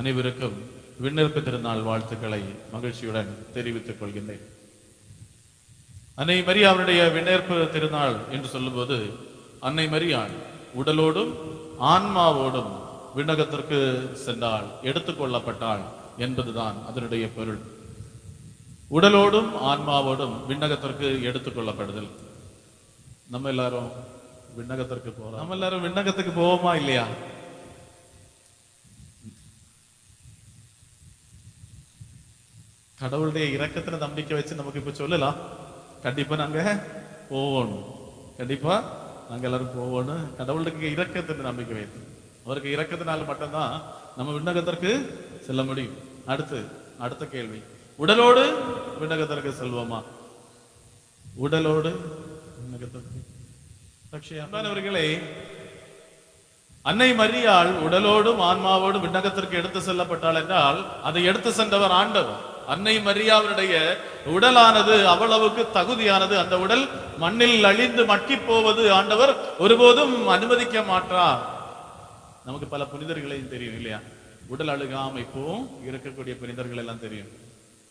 அனைவருக்கும் விண்ணேற்பு திருநாள் வாழ்த்துக்களை மகிழ்ச்சியுடன் தெரிவித்துக் கொள்கின்றேன். அன்னை மரியாவுடைய விண்ணேற்பு திருநாள் என்று சொல்லும்போது அன்னை மரியாள் உடலோடும் ஆன்மாவோடும் விண்ணகத்திற்கு சென்றால் எடுத்துக்கொள்ளப்பட்டாள் என்பதுதான் அதனுடைய பொருள். உடலோடும் ஆன்மாவோடும் விண்ணகத்திற்கு எடுத்துக்கொள்ளப்படுதல் நம்ம எல்லாரும் விண்ணகத்திற்கு போறோம். நம்ம எல்லாரும் விண்ணகத்துக்கு போவோமா இல்லையா? கடவுளுடைய இரக்கத்துல நம்பிக்கை வச்சு நமக்கு இப்ப சொல்லலாம். கண்டிப்பா நாங்க போவோம் கண்டிப்பா நாங்க எல்லாரும் போவோம்னு கடவுளுக்கு இரக்கத்தின் நம்பிக்கை வைத்து. அவருக்கு இரக்கத்தினால மட்டும்தான் நம்ம விண்ணகத்திற்கு செல்ல முடியும். அடுத்து அடுத்த கேள்வி. உடலோடு விண்ணகத்திற்கு செல்வோமா? உடலோடு விண்ணகத்திற்கு. அன்பானவர்களே அன்னை மரியாள் உடலோடும் ஆன்மாவோடும் விண்ணகத்திற்கு எடுத்து செல்லப்பட்டாள் என்றால் அதை எடுத்து சென்றவர் ஆண்டவர். அன்னை மரியாவினுடைய உடலானது அவ்வளவுக்கு தகுதியானது. அந்த உடல் மண்ணில் அழிந்து மக்கி போவது ஆண்டவர் ஒருபோதும் அனுமதிக்க மாட்டார். நமக்கு பல புனிதர்களையும் தெரியும் இல்லையா? உடல் அழுகாம இப்பவும் இருக்கக்கூடிய புனிதர்கள் எல்லாம் தெரியும்.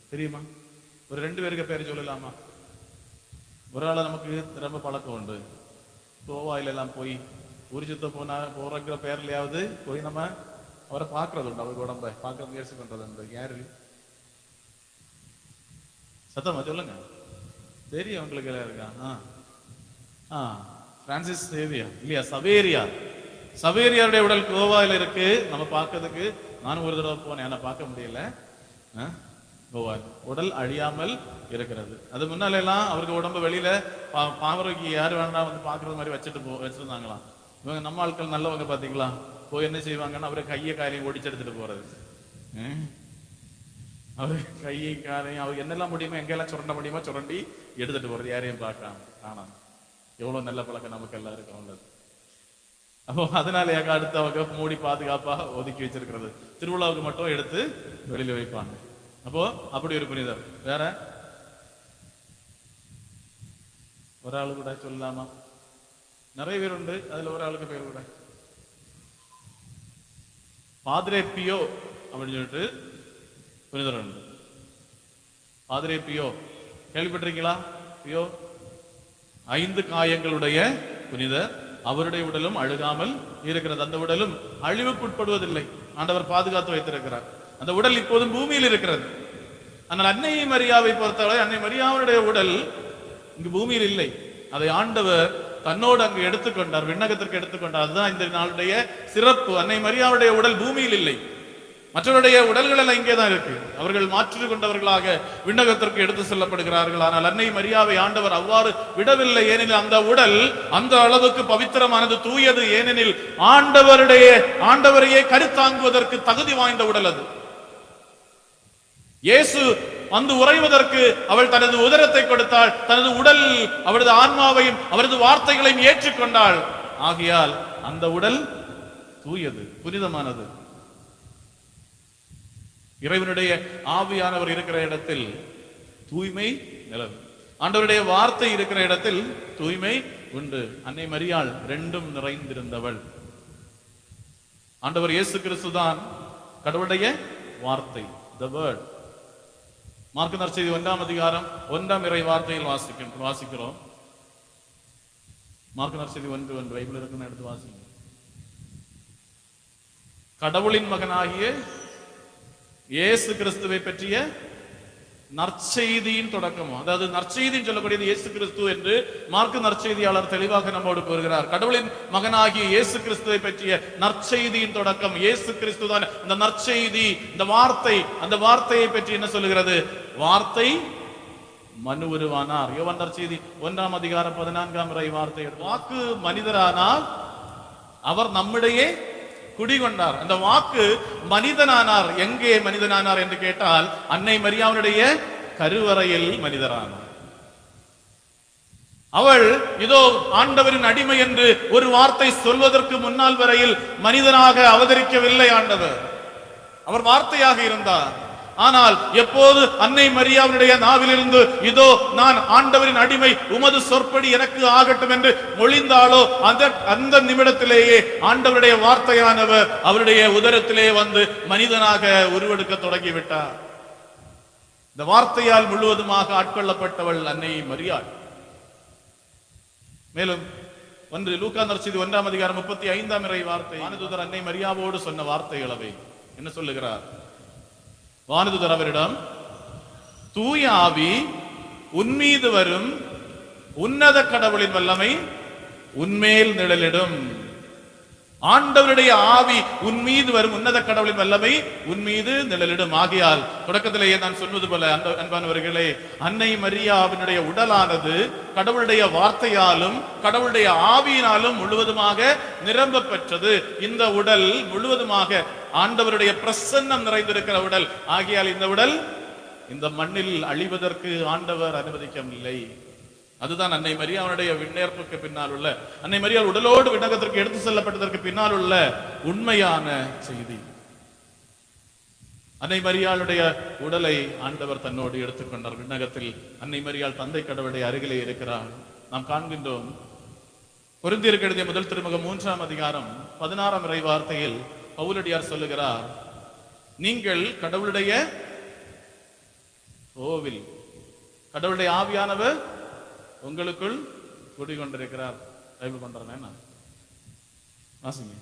தெரியுமா? ஒரு ரெண்டு பேருக்கு பேர் சொல்லலாமா? ஒரு ஆளை நமக்கு ரொம்ப பழக்கம் உண்டு. கோவாயில எல்லாம் போய் ஊர் சுத்த போனா போறங்கிற பேர்லயாவது போய் நம்ம அவரை பார்க்கறது உண்டு அவருக்கு உடம்ப. பார்க்க முயற்சி பண்றது உண்டு. யாரு? சத்தமா சொல்லுங்க. தெரியும் உங்களுக்கு எல்லாம் இருக்கா? ஆ. ஆ. பிரான்சிஸ் சேவியா? இல்லையா? சவேரியா. சவேரியாருடைய உடல் கோவாவில் இருக்கு. நம்ம பார்க்கறதுக்கு நானும் ஒரு தடவை போனேன். ஆனா பார்க்க முடியல. ஆ? கோவா. உடல் அழியாமல் இருக்கிறது. அது முன்னால எல்லாம் அவருக்கு உடம்பு வெளியில பா- பாவரைக்கு யார் வேண்டாம் வந்து பாக்குறது மாதிரி வச்சுட்டு போ வச்சிருந்தாங்களாம். இவங்க நம்ம ஆட்கள் நல்லவங்க பாத்தீங்களா போய் என்ன செய்வாங்கன்னா அவரை கையை காலையும் ஒடிச்சு எடுத்துட்டு போறது. அவர் கையை காலையும் அவர் என்னெல்லாம் முடியுமோ எங்கெல்லாம் சுரண்ட முடியுமோ சுரண்டி எடுத்துட்டு போறது யாரையும் பார்க்காம. ஆனா எவ்வளவு நல்ல பழக்கம் நமக்கு எல்லாருக்கும் உள்ளது. அப்போ அதனால எங்க அடுத்து அவங்க மூடி பாதுகாப்பா ஒதுக்கி வச்சிருக்கிறது. திருவிழாவுக்கு மட்டும் எடுத்து வெளியில வைப்பாங்க. அப்போ அப்படி ஒரு புனிதர். வேற? ஒரு ஆளு கூட சொல்லலாமா? நிறைய பேர் உண்டு. அதுல ஒரு ஆளுக்கு பேர் கூட. பாதிரே பியோ அப்படின்னு சொல்லிட்டு புரிதரன் பாதிரே பியோ கேள்விப்பட்டிருக்கீங்களா? பியோ ஐந்து காயங்களுடைய புனிதர் அவருடைய உடலும் அழுகாமல் இருக்கிறது. அந்த உடலும் அழிவுக்குட்படுவதில்லை. ஆண்டவர் பாதுகாத்து வைத்திருக்கிறார். அந்த உடல் இப்போதும் பூமியில் இருக்கிறது. ஆனால் அன்னை மரியாவை பொறுத்தவரை அன்னை மரியாவுடைய உடல் இங்கு பூமியில் இல்லை. அதை ஆண்டவர் தன்னோடு அங்கு எடுத்துக்கொண்டார் விண்ணகத்திற்கு எடுத்துக்கொண்டார். அதுதான் இந்த நாளுடைய சிறப்பு. அன்னை மரியாவுடைய உடல் பூமியில் இல்லை. மற்றவருடைய உடல்கள் எல்லாம் இங்கே தான் இருக்கு. அவர்கள் மாற்றி கொண்டவர்களாக விண்ணகத்திற்கு எடுத்து செல்லப்படுகிறார்கள். ஆனால் அன்னை மரியாவை ஆண்டவர் அவ்வாறு விடவில்லை. ஏனெனில் அந்த உடல் அந்த அளவுக்கு பவித்திரமானது தூயது. ஏனெனில் ஆண்டவருடைய ஆண்டவரையே கருத்தாங்குவதற்கு தகுதி வாய்ந்த உடல் அது. இயேசு வந்து உறைவதற்கு அவள் தனது உதரத்தை கொடுத்தாள். தனது உடல் அவரது ஆன்மாவையும் அவரது வார்த்தைகளையும் ஏற்றுக்கொண்டாள். ஆகையால் அந்த உடல் தூயது புனிதமானது. இறைவனுடைய ஆவியானவர் இருக்கிற இடத்தில் தூய்மை நிலவு. ஆண்டவருடைய வார்த்தை இருக்கிற இடத்தில் தூய்மை உண்டு. அன்னை மரியாள் ரெண்டும் நிறைந்திருந்தவள். ஆண்டவர் இயேசு கிறிஸ்து தான் கடவுளுடைய வார்த்தை த வேர்ட் மார்க்க நற்செய்தி ஒன்றாம் அதிகாரம் ஒன்றாம் இறை வார்த்தையில் வாசிக்க வாசிக்கிறோம். மார்க்க நற்செய்தி ஒன்று ஒன்று பைபிள் இருக்குன்னு எடுத்து வாசிக்கிறோம் கடவுளின் மகனாகிய இயேசு கிறிஸ்துவை பற்றிய நற்செய்தியின் தொடக்கம் அதாவது நற்செய்தின்னு சொல்லக்கூடியது இயேசு கிறிஸ்து என்று மார்க்க நற்செய்தியாளர் தெளிவாக நம்மோடு கூறுகிறார். கடவுளின் மகனாகிய இயேசு கிறிஸ்துவை பற்றிய நற்செய்தியின் தொடக்கம் இயேசு கிறிஸ்து தான். இந்த நற்செய்தி இந்த வார்த்தை அந்த வார்த்தையை பற்றி என்ன சொல்லுகிறது? வார்த்தை மனு உருவானார். யோவன் நற்செய்தி ஒன்றாம் அதிகாரம் பதினான்காம் ரை வார்த்தை. வாக்கு மனிதரானால் அவர் நம்மிடையே குடிகொண்டார். அந்த வாக்கு மனிதனானார். எங்கே மனிதனானார் என்று கேட்டால் அன்னை மரியாவனுடைய கருவறையில் மனிதரானார். அவள் இதோ ஆண்டவரின் அடிமை என்று ஒரு வார்த்தை சொல்வதற்கு முன்னால் வரையில் மனிதனாக அவதரிக்கவில்லை ஆண்டவர். அவர் வார்த்தையாக இருந்தார். ஆனால் எப்போது அன்னை மரியாவினுடைய நாவிலிருந்து இதோ நான் ஆண்டவரின் அடிமை உமது சொற்படி எனக்கு ஆகட்டும் என்று மொழிந்தாலோ அந்த அந்த நிமிடத்திலேயே ஆண்டவருடைய வார்த்தையானவர் அவருடைய உதரத்திலே வந்து மனிதனாக உருவெடுக்க தொடங்கிவிட்டார். இந்த வார்த்தையால் முழுவதுமாக ஆட்கொள்ளப்பட்டவள் அன்னை மரியாள். மேலும் ஒன்று லூக்கா நற்செய்தி ஒன்றாம் அதிகாரம் முப்பத்தி ஐந்தாம் இறை வார்த்தை. அன்னை மரியாவோடு சொன்ன வார்த்தைகள் அவை என்ன சொல்லுகிறார்? வானதுதர் அவரிடம் தூய ஆவி உன்மீது வரும் உன்னத கடவுளின் வல்லமை உன்மேல் நிழலிடும். ஆண்டவருடைய ஆவி உன் மீது வரும் உன்னத கடவுளின் வல்லமை உன் மீது நிழலிடும். ஆகியால் தொடக்கத்திலேயே நான் சொன்னது போல அந்த அன்பானவர்களே அன்னை மரியாவினுடைய உடலானது கடவுளுடைய வார்த்தையாலும் கடவுளுடைய ஆவியினாலும் முழுவதுமாக நிரம்ப பெற்றது இந்த உடல் முழுவதுமாக ஆண்டவருடைய பிரசன்னம் நிறைந்திருக்கிற உடல். ஆகியால் இந்த உடல் இந்த மண்ணில் அழிவதற்கு ஆண்டவர் அனுமதிக்கவில்லை. அதுதான் அன்னை மரியாவுடைய விண்ணேற்புக்கு பின்னால் உள்ள. அன்னை மரியாள் உடலோடு விண்ணகத்திற்கு எடுத்து செல்லப்பட்டதற்கு பின்னால் உள்ள உண்மையான செய்தி. அன்னை மரியாளுடைய உடலை ஆண்டவர் தன்னோடு எடுத்துக்கொண்டார். விண்ணகத்தில் அன்னை மரியாள் தந்தை கடவுளுடைய அருகிலே இருக்கிறார். நாம் காண்கின்றோம். பொருந்தியிருக்க எழுதிய முதல் திருமுகம் மூன்றாம் அதிகாரம் பதினாறாம் இறை வார்த்தையில் பவுலடியார் சொல்லுகிறார் நீங்கள் கடவுளுடைய கோவில் கடவுளுடைய ஆவியானவர் உங்களுக்குள் குடிகொண்டிருக்கிறார். பைபிள் பண்றேன் என்ன வாசிங்க.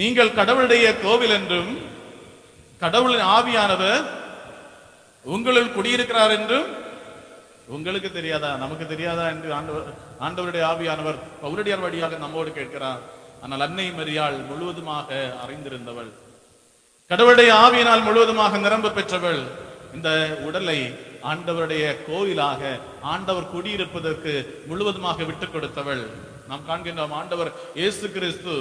நீங்கள் கடவுளுடைய கோவில் என்றும் கடவுளின் ஆவியானவர் உங்களுள் குடியிருக்கிறார் என்றும் உங்களுக்கு தெரியாதா? நமக்கு தெரியாதா? என்று ஆண்டவர் ஆண்டவருடைய ஆவியானவர் பவுரடியார் வழியாக நம்மோடு கேட்கிறார். ஆனால் அன்னை மரியாள் முழுவதுமாக அறிந்திருந்தவள். கடவுளுடைய ஆவியினால் முழுவதுமாக நிரம்ப பெற்றவள். இந்த உடலை ஆண்டவருடைய கோயிலாக ஆண்டவர் குடியிருப்பதற்கு முழுவதுமாக விட்டுக் கொடுத்தவள். நாம் காண்கின்றோம் ஆண்டவர் இயேசு கிறிஸ்து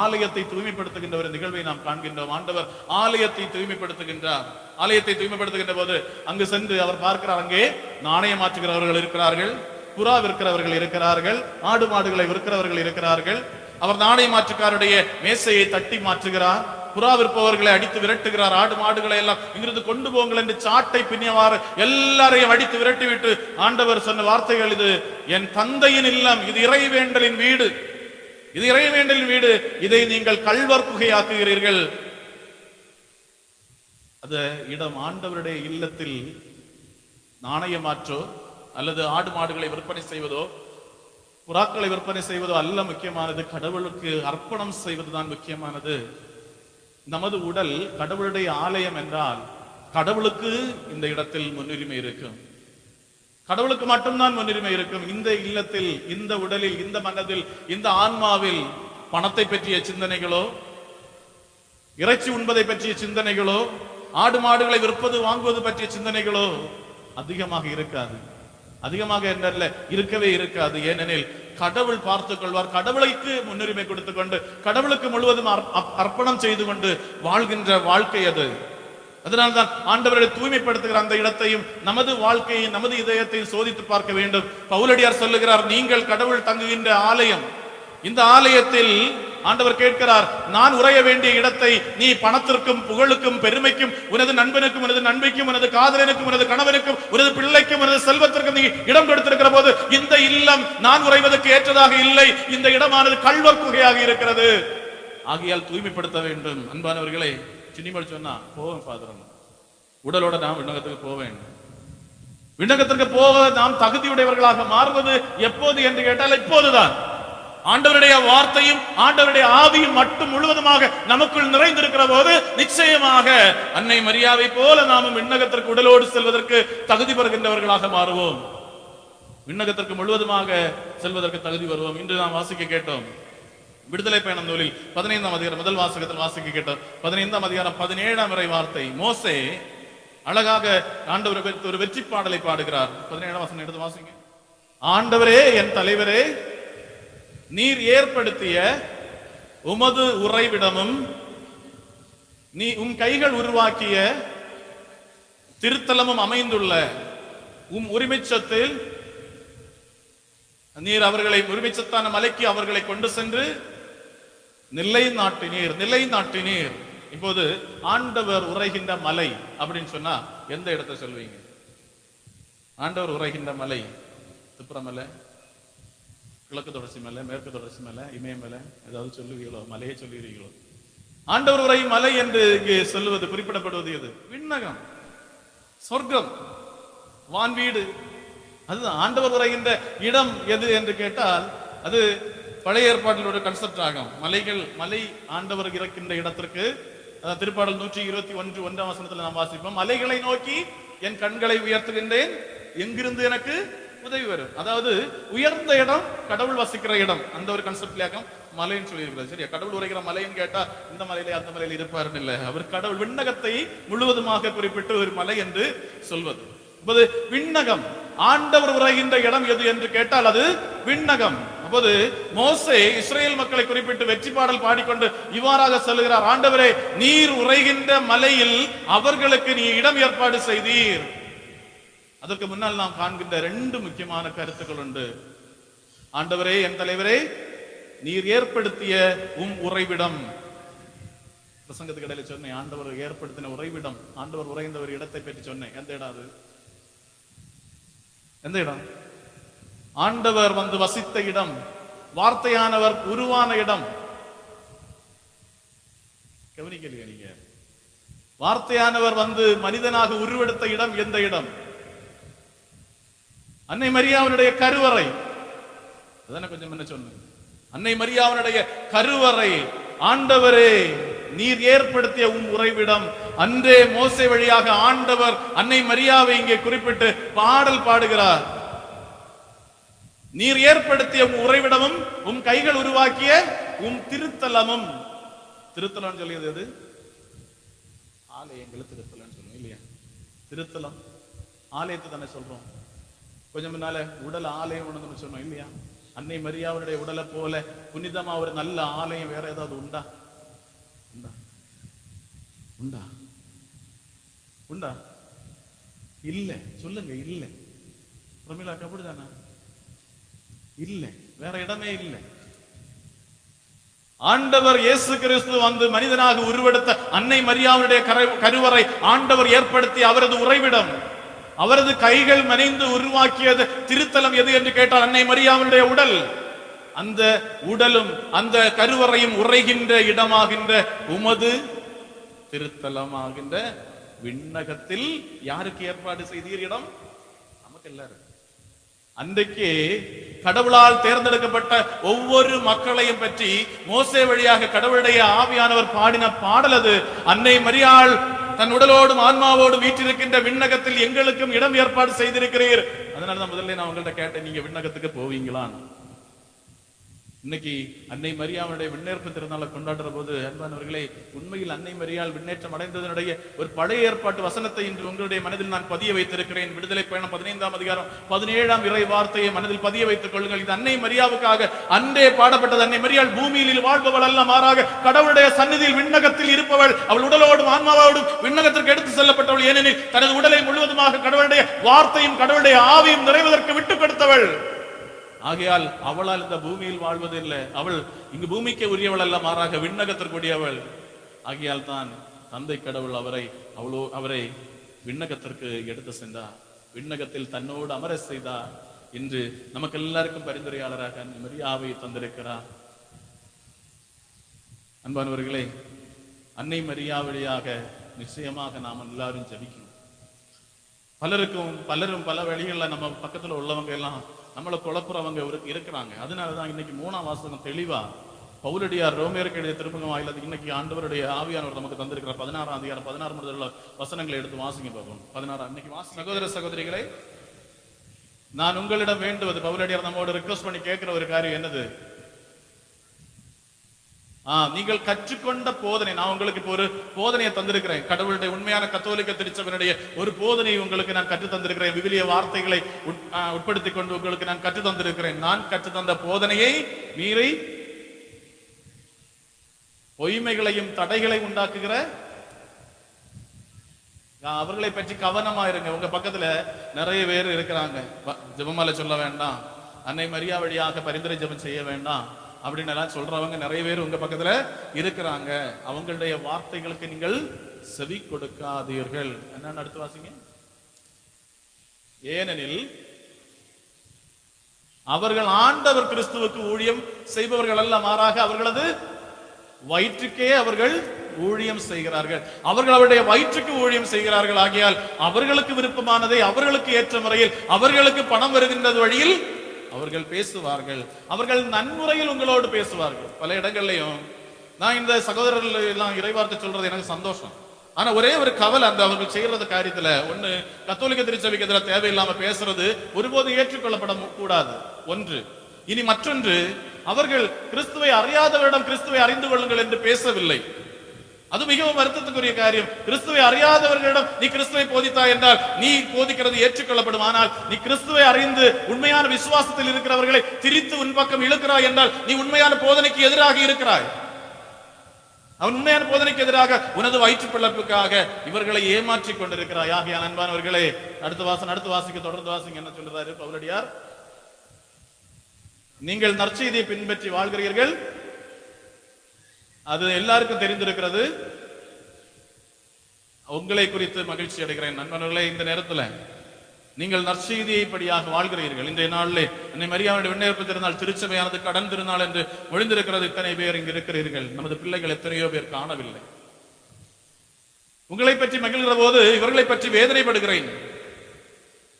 ஆலயத்தை தூய்மைப்படுத்துகின்ற ஒரு நிகழ்வை நாம் காண்கின்றோம். ஆண்டவர் ஆலயத்தை தூய்மைப்படுத்துகின்றார். ஆலயத்தை தூய்மைப்படுத்துகின்ற போது அங்கு சென்று அவர் பார்க்கிறார் அங்கே நாணயம் மாற்றுகிறவர்கள் இருக்கிறார்கள் புறா விற்கிறவர்கள் இருக்கிறார்கள் ஆடு மாடுகளை விற்கிறவர்கள் இருக்கிறார்கள் அவர் நாணய மாற்றுக்காருடைய மேசையை தட்டி மாற்றுகிறார். புறா விற்பவர்களை அடித்து விரட்டுகிறார். ஆடு மாடுகளை எல்லாம் இங்கிருந்து கொண்டு போங்கள் என்று சாட்டை பின்னியவாறு எல்லாரையும் அடித்து விரட்டி விட்டு ஆண்டவர் சொன்ன வார்த்தைகள் இது. என் தந்தையின் இல்லம் இது இறைவேண்டலின் வீடு. இது இறைவேண்டலின் வீடு. இதை நீங்கள் கல்வர் குகையாக்குகிறீர்கள். அது இடம் ஆண்டவருடைய இல்லத்தில் நாணயமாற்றோ அல்லது ஆடு மாடுகளை விற்பனை செய்வதோ புறாக்களை விற்பனை செய்வது அல்ல முக்கியமானது. கடவுளுக்கு அர்ப்பணம் செய்வதுதான் முக்கியமானது. நமது உடல் கடவுளுடைய ஆலயம் என்றால் கடவுளுக்கு இந்த இடத்தில் முன்னுரிமை இருக்கும். கடவுளுக்கு மட்டும்தான் முன்னுரிமை இருக்கும். இந்த இல்லத்தில் இந்த உடலில் இந்த மனதில் இந்த ஆன்மாவில் பணத்தை பற்றிய சிந்தனைகளோ இறைச்சி உண்பதை பற்றிய சிந்தனைகளோ ஆடு மாடுகளை விற்பது வாங்குவது பற்றிய சிந்தனைகளோ அதிகமாக இருக்காது. அதிகமாக என்னல்ல இருக்கவே இருக்காது. ஏனெனில் கடவுள் பார்த்துக் கொள்வார். கடவுளுக்கு முன்னுரிமை கொடுத்துக் கொண்டு கடவுளுக்கு முழுவதும் அர்ப்பணம் செய்து கொண்டு வாழ்கின்ற வாழ்க்கை அது. அதனால்தான் ஆண்டவர்களை தூய்மைப்படுத்துகிற அந்த இடத்தையும் நமது வாழ்க்கையை நமது இதயத்தையும் சோதித்து பார்க்க வேண்டும். பவுலடியார் சொல்லுகிறார் நீங்கள் கடவுள் தங்குகின்ற ஆலயம் இந்த ஆலயத்தில் ஆண்டவர் கேட்கிறார் நான் உரைய வேண்டிய இடத்தை நீ பணத்திற்கும் புகழுக்கும் பெருமைக்கும் உனது நண்பனுக்கும் உனது நண்பைக்கும் உனது காதலனுக்கும் உனது கணவனுக்கும் உனது பிள்ளைக்கும் உனது செல்வத்திற்கும் நீ இடம் கொடுத்திருக்கிற போது இந்த இல்லம் நான் உரைவதற்கு ஏற்றதாக இல்லை. இந்த இடமானது கல்வர் குகையாக இருக்கிறது. ஆகையால் தூய்மைப்படுத்த வேண்டும். அன்பானவர்களை சின்னிமல் சொன்னா போவேன் ஃபாதர் உடலோட நாம் விண்ணகத்துக்கு போவேன் விண்ணகத்திற்கு போக நாம் தகுதியுடையவர்களாக மாறுவது எப்போது என்று கேட்டால் இப்போதுதான். ஆண்டவருடைய வார்த்தையும் ஆண்டவருடைய ஆவியும் மட்டும் முழுவதுமாக நமக்குள் நிறைந்திருக்கிற போது நிச்சயமாக அன்னை மரியாதை போல நாமும் விண்ணகத்திற்கு உடலோடு செல்வதற்கு தகுதி பெறுகின்றவர்களாக மாறுவோம். விண்ணகத்திற்கு முழுவதுமாக செல்வதற்கு தகுதி வருவோம் இன்று நாம் வாசிக்க கேட்டோம். விடுதலை பயணம் நூலில் பதினைந்தாம் அதிகாரம் முதல் வாசகத்தில் வாசிக்க கேட்டோம். பதினைந்தாம் அதிகாரம் பதினேழாம் வரை வார்த்தை. மோசே அழகாக ஆண்டவர் ஒரு வெற்றி பாடலை பாடுகிறார். பதினேழாம் வசனம் எடுத்து வாசிங்க. ஆண்டவரே என் தலைவரே நீர் ஏற்படுத்திய உமது உறைவிடமும் நீ உம் கைகள் உருவாக்கிய திருத்தலமும் அமைந்துள்ள உம் உரிமைச்சத்தில் நீர் அவர்களை உரிமைச்சத்தான மலைக்கு அவர்களை கொண்டு சென்று நிலை நாட்டினீர் நிலை நாட்டினீர். இப்போது ஆண்டவர் உரைகின்ற மலை அப்படின்னு சொன்னா எந்த இடத்தை சொல்வீங்க? ஆண்டவர் உரைகின்ற மலை திப்புறமலை கிழக்கு தொடர்ச்சி மேலே மேற்கு தொடர்ச்சி மலை இமயமலை ஏதாவது சொல்லுவீங்களோ? மலையை சொல்லுவீர்களோ ஆண்டவர் உரை மலை என்று இங்கே சொல்லுவது குறிப்பிடப்படுவது எது? விண்ணகம். சொர்க்கம். வான் வீடு. அதுதான் ஆண்டவர் உரைகின்ற இடம் எது என்று கேட்டால் அது பழைய ஏற்பாட்டிலோட கன்செப்ட் ஆகும். மலைகள் மலை ஆண்டவர் இறக்கின்ற இடத்திற்கு திருப்பாடல் நூற்றி இருபத்தி ஒன்று ஒன்றாம் வசனத்தில் நாம் வாசிப்போம். மலைகளை நோக்கி என் கண்களை உயர்த்துகின்றேன். எங்கிருந்து எனக்கு உதவி வரும். அதாவது உயர்ந்த இடம் கடவுள் வசிக்கிற இடம். அந்த ஒரு கன்செப்ட்லாகம் மலைன்னு சொல்லியிருக்கிறது சரியா? கடவுள் உரைகிற மலைன்னு கேட்டா இந்த மலையில அந்த மலையில இருப்பாருன்னு இல்ல. அவர் கடவுள் விண்ணகத்தை முழுவதுமாக குறிப்பிட்டு ஒரு மலை என்று சொல்வது. அப்போது விண்ணகம் ஆண்டவர் உரைகின்ற இடம் எது என்று கேட்டால் அது விண்ணகம். அப்போது மோசே இஸ்ரேல் மக்களை குறிப்பிட்டு வெற்றி பாடல் பாடிக்கொண்டு இவ்வாறாக சொல்லுகிறார் ஆண்டவரே நீர் உரைகின்ற மலையில் அவர்களுக்கு நீ இடம் ஏற்பாடு செய்தீர். அதற்கு முன்னால் நாம் காண்கின்ற ரெண்டு முக்கியமான கருத்துக்கள் உண்டு. ஆண்டவரே என் தலைவரே நீர் ஏற்படுத்திய உம் உறைவிடம். பிரசங்கத்துக்கு இடையில சொன்னேன் ஆண்டவர் ஏற்படுத்தின உறைவிடம். ஆண்டவர் உறைந்த ஒரு இடத்தை பற்றி சொன்னேன். எந்த இடம் அது? எந்த இடம்? ஆண்டவர் வந்து வசித்த இடம் வார்த்தையானவர் உருவான இடம். கவனிக்கலையா நீங்க? வார்த்தையானவர் வந்து மனிதனாக உருவெடுத்த இடம் எந்த இடம்? அன்னை மரியாவனுடைய கருவறை. அதான கொஞ்சம் என்ன சொன்னேன். அன்னை மரியாவனுடைய கருவறை. ஆண்டவரே நீர் ஏற்படுத்திய உன் உறைவிடம். அன்றே மோசை வழியாக ஆண்டவர் அன்னை மரியாவை இங்கே குறிப்பிட்டு பாடல் பாடுகிறார். நீர் ஏற்படுத்திய உன் உறைவிடமும் உம் கைகள் உருவாக்கிய உம் திருத்தலமும். திருத்தலம் சொல்லியது எது? ஆலயங்களை திருத்தலம்னு சொல்லுவோம் இல்லையா? திருத்தலம். ஆலயத்தை தானே சொல்றோம். கொஞ்சம் முன்னால உடல் ஆலயம் ஒண்ணு சொன்னோம் இல்லையா? அன்னை மரியாவனுடைய உடலை போல புனிதமா ஒரு நல்ல ஆலயம் வேற ஏதாவது உண்டா? உண்டா? உண்டா? உண்டா? இல்ல சொல்லுங்க இல்ல. பிரமிளா அப்படிதானா? இல்ல வேற இடமே இல்லை. ஆண்டவர் இயேசு கிறிஸ்து வந்து மனிதனாக உருவெடுத்த அன்னை மரியாவுடைய கருவறை ஆண்டவர் ஏற்படுத்தி அவரது உறைவிடம். அவரது கைகள் மறைந்து உருவாக்கியது திருத்தலம் எது என்று கேட்டால் அன்னை மரியாவுடைய உடல். அந்த உடலும் அந்த கருவறையும் உரைகின்ற இடமாகின்ற உமது திருத்தலமாகின்ற விண்ணகத்தில் யாருக்கு ஏற்பாடு செய்தீர் இடம்? நமக்கு எல்லாரும். அன்றைக்கு கடவுளால் தேர்ந்தெடுக்கப்பட்ட ஒவ்வொரு மக்களையும் பற்றி மோசே வழியாக கடவுளுடைய ஆவியானவர் பாடின பாடல் அது. அன்னை மரியாள் தன் உடலோடும் ஆன்மாவோடும் வீற்றிருக்கின்ற விண்ணகத்தில் எங்களுக்கும் இடம் ஏற்பாடு செய்திருக்கிறீர். அதனால தான் முதல்ல நான் உங்கள்கிட்ட கேட்டேன் நீங்க விண்ணகத்துக்கு போவீங்களான்னு. இன்னைக்கு அன்னை மரியாவுடைய விண்ணேற்பு திருநாளை கொண்டாடுற போது அன்பானவர்களே உண்மையில் அன்னை மரியால் விண்ணேற்றம் அடைந்ததனுடைய ஒரு பழைய ஏற்பாட்டு வசனத்தை இன்று உங்களுடைய மனதில் நான் பதிய வைத்திருக்கிறேன். விடுதலை பயணம் பதினைந்தாம் அதிகாரம் பதினேழாம் இறை வார்த்தையை மனதில் பதிய வைத்துக் கொள்ளுங்கள். இது அன்னை மரியாவுக்காக அன்றே பாடப்பட்டது. அன்னை மரியாள் பூமியில் வாழ்பவள் அல்ல மாறாக கடவுளுடைய சந்நிதியில் விண்ணகத்தில் இருப்பவள். அவள் உடலோடும் ஆன்மாவோடும் விண்ணகத்திற்கு எடுத்து செல்லப்பட்டவள். ஏனெனில் தனது உடலை முழுவதுமாக கடவுளுடைய வார்த்தையும் கடவுளுடைய ஆவியும் நிறைவதற்கு விட்டுக் கொடுத்தவள். ஆகையால் அவளால் இந்த பூமியில் வாழ்வது இல்லை அவள் இங்கு பூமிக்கு உரியவள் அல்ல மாறாக விண்ணகத்திற்குரியவள். ஆகையால் தான் தந்தை கடவுள் அவரை அவளோ அவரை விண்ணகத்திற்கு எடுத்து சென்றார் விண்ணகத்தில் தன்னோடு அமர செய்தார் இன்று நமக்கு எல்லாருக்கும் பரிந்துரையாளராக மரியாவை தந்திருக்கிறார் அன்பானவர்களே அன்னை மரியா வழியாக நிச்சயமாக நாம் எல்லாரும் ஜபிக்கணும் பலருக்கும் பலரும் பல வழிகளில் நம்ம பக்கத்துல உள்ளவங்க எல்லாம் நம்மளை குழப்புறவங்க ஒரு- இருக்கிறாங்க. அதனாலதான் இன்னைக்கு மூணாம் வாசகம் தெளிவா பவுலடியார் ரோமேருக்கு எழுதிய திருப்பங்கம் வாயில இன்னைக்கு ஆண்டவருடைய ஆவியானவர் நமக்கு தந்திருக்கிற பதினாறாம் அதிகாரம் பதினாறு முதல்ல வசனங்களை எடுத்து வாசிங்க பார்ப்போம் பதினாறாம் இன்னைக்கு வாசி சகோதர சகோதரிகளே நான் உங்களிடம் வேண்டுவது பவுலடியார் நம்மோட ரிக்வஸ்ட் பண்ணி கேட்கிற ஒரு காரியம் என்னது? நீங்கள் கற்றுக்கொண்ட போதனை நான் உங்களுக்கு இப்போ ஒரு போதனையை தந்திருக்கிறேன். கடவுளுடைய உண்மையான கத்தோலிக்க திருச்சபையினுடைய ஒரு போதனையை உங்களுக்கு நான் கற்று தந்திருக்கிறேன். விவிலிய வார்த்தைகளை உட்- கொண்டு உங்களுக்கு நான் கற்று தந்திருக்கிறேன். நான் கற்று தந்த போதனையை மீறி பொய்மைகளையும் தடைகளை உண்டாக்குகிற அவர்களை பற்றி கவனமா இருங்க. உங்க பக்கத்துல நிறைய பேர் இருக்கிறாங்க. வ- ஜெபமாலை சொல்ல வேண்டாம். அன்னை மரியா வழியாக பரிந்துரை ஜெபம் செய்ய வேண்டாம். அப்படின்னு எல்லாம் சொல்றவங்க நிறைய பேர் உங்க பக்கத்துல இருக்கிறாங்க. அவங்களுடைய வார்த்தைகளுக்கு நீங்கள் செவி கொடுக்காதீர்கள். என்னன்னு அடுத்து வாசிங்க. ஏனெனில் அவர்கள் ஆண்டவர் கிறிஸ்துவுக்கு ஊழியம் செய்பவர்கள் அல்ல மாறாக அவர்களது வயிற்றுக்கே அவர்கள் ஊழியம் செய்கிறார்கள். அவர்கள் அவருடைய வயிற்றுக்கு ஊழியம் செய்கிறார்கள். ஆகியால் அவர்களுக்கு விருப்பமானதை அவர்களுக்கு ஏற்ற முறையில் அவர்களுக்கு பணம் வருகின்றது வழியில் அவர்கள் பேசுவார்கள். அவர்கள் நன்முறையில் உங்களோடு பேசுவார்கள். பல இடங்கள்லையும் நான் இந்த சகோதரர்கள் எல்லாம் இறைவார்த்தை சொல்றது எனக்கு சந்தோஷம். ஆனா ஒரே ஒரு கவலை அந்த அவர்கள் செய்யறது காரியத்துல. ஒண்ணு கத்தோலிக்க திருச்சபைக்கு எதிராக தேவையில்லாம பேசுறது ஒருபோதும் ஏற்றுக்கொள்ளப்பட கூடாது ஒன்று. இனி மற்றொன்று அவர்கள் கிறிஸ்துவை அறியாதவரிடம் கிறிஸ்துவை அறிந்து கொள்ளுங்கள் என்று பேசவில்லை. அது மிகவும் வருத்தத்துக்குரிய காரியம். கிறிஸ்துவை அறியாதவர்களிடம் நீ கிறிஸ்துவை போதித்தாய் என்றால் நீ போதிக்கிறது ஏற்றுக்கொள்ளப்படும். ஆனால் நீ கிறிஸ்துவை அறிந்து உண்மையான விசுவாசத்தில் இருக்கிறவர்களை திரித்து உன் பக்கம் இழுக்கிறாய் என்றால் நீ உண்மையான போதனைக்கு எதிராக இருக்கிறாய். அவன் உண்மையான போதனைக்கு எதிராக உனது வயிற்று பிழப்புக்காக இவர்களை ஏமாற்றிக் கொண்டிருக்கிறாய். ஆகிய அன்பானவர்களே அடுத்த வாசம் அடுத்த வாசிக்கு தொடர்ந்து வாசிங்க. என்ன சொல்றாரு பவுலடியார்? நீங்கள் நற்செய்தியை பின்பற்றி வாழ்கிறீர்கள். அது எல்லாருக்கும் தெரிந்திருக்கிறது. உங்களை குறித்து மகிழ்ச்சி அடைகிறேன் நண்பர்களே இந்த நேரத்துல நீங்கள் நற்செய்தியை படியாக வாழ்கிறீர்கள். இன்றைய நாளிலே என்னை மரியாதை விண்ணப்ப திருநாள் திருச்சபையானது கடன் திருநாள் என்று ஒழிந்திருக்கிறது. இத்தனை பேர் இங்கு இருக்கிறீர்கள். நமது பிள்ளைகள் எத்தனையோ பேர் காணவில்லை. உங்களை பற்றி மகிழ்கிற போது இவர்களை பற்றி வேதனைப்படுகிறேன்.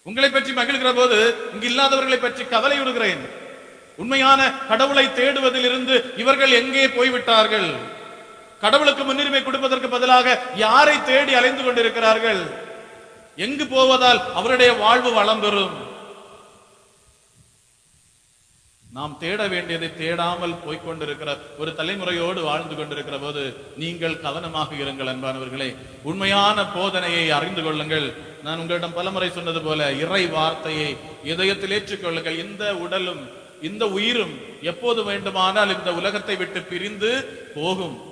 உங்களை பற்றி மகிழ்கிற போது இங்கு இல்லாதவர்களை பற்றி கவலை விடுகிறேன் உண்மையான கடவுளை தேடுவதில் இருந்து இவர்கள் எங்கே போய்விட்டார்கள்? கடவுளுக்கு முன்னுரிமை கொடுப்பதற்கு பதிலாக யாரை தேடி அலைந்து கொண்டிருக்கிறார்கள்? எங்கு போவதால் அவருடைய வாழ்வு வளம் பெறும்? நாம் தேட வேண்டியதை தேடாமல் போய்கொண்டிருக்கிற ஒரு தலைமுறையோடு வாழ்ந்து கொண்டிருக்கிற போது நீங்கள் கவனமாக இருங்கள் அன்பானவர்களே. உண்மையான போதனையை அறிந்து கொள்ளுங்கள். நான் உங்களிடம் பலமுறை சொன்னது போல இறை வார்த்தையை இதயத்தில் ஏற்றுக்கொள்ளுங்கள். இந்த உடலும் இந்த உயிரும் எப்போது வேண்டுமானால் இந்த உலகத்தை விட்டு பிரிந்து போகும்.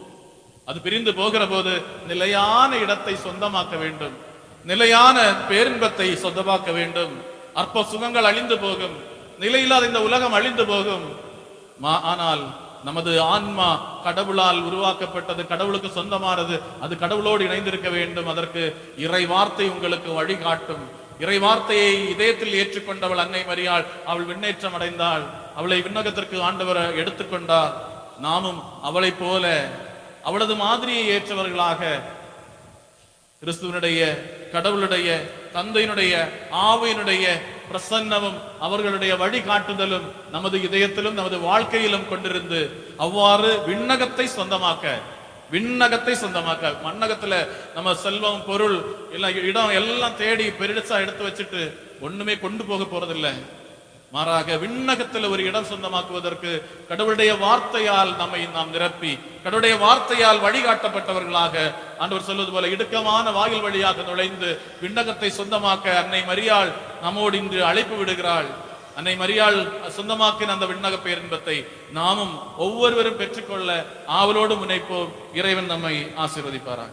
அது பிரிந்து போகிற போது நிலையான இடத்தை சொந்தமாக்க வேண்டும். நிலையான பேரின்பத்தை சொந்தமாக்க வேண்டும். அற்ப சுகங்கள் அழிந்து போகும். நிலையில்லாத இந்த உலகம் அழிந்து போகும். மா- ஆனால் நமது ஆன்மா கடவுளால் உருவாக்கப்பட்டது கடவுளுக்கு சொந்தமானது அது கடவுளோடு இணைந்திருக்க வேண்டும். அதற்கு இறை வார்த்தை உங்களுக்கு வழிகாட்டும். இறை வார்த்தையை இதயத்தில் ஏற்றுக்கொண்டவள் அன்னை மரியாள். அவள் விண்ணேற்றம் அடைந்தாள். அவளை விண்ணகத்திற்கு ஆண்டவர் எடுத்துக்கொண்டார். நாமும் அவளைப் போல அவளது மாதிரியை ஏற்றவர்களாக கிறிஸ்துவனுடைய கடவுளுடைய தந்தையினுடைய ஆவியினுடைய பிரசன்னமும் அவர்களுடைய வழிகாட்டுதலும் நமது இதயத்திலும் நமது வாழ்க்கையிலும் கொண்டிருந்து அவ்வாறு விண்ணகத்தை சொந்தமாக்க விண்ணகத்தை சொந்தமாக்க. மண்ணகத்துல நம்ம செல்வம் பொருள் எல்லாம் இடம் எல்லாம் தேடி பெருசா எடுத்து வச்சுட்டு ஒண்ணுமே கொண்டு போக போறதில்லை. மாறாக விண்ணகத்தில் ஒரு இடம் சொந்தமாக்குவதற்கு கடவுளுடைய வார்த்தையால் நம்மை நாம் நிரப்பி கடவுளுடைய வார்த்தையால் வழிகாட்டப்பட்டவர்களாக ஆண்டவர் சொல்வது போல இடுக்கமான வாயில் வழியாக நுழைந்து விண்ணகத்தை சொந்தமாக்க அன்னை மரியாள் நம்மோடு இன்று அழைப்பு விடுகிறாள். அன்னை மரியாள் சொந்தமாக்கின அந்த விண்ணக பேரின்பத்தை நாமும் ஒவ்வொருவரும் பெற்றுக்கொள்ள ஆவலோடு முனைப்போம். இறைவன் நம்மை ஆசீர்வதிப்பாராக.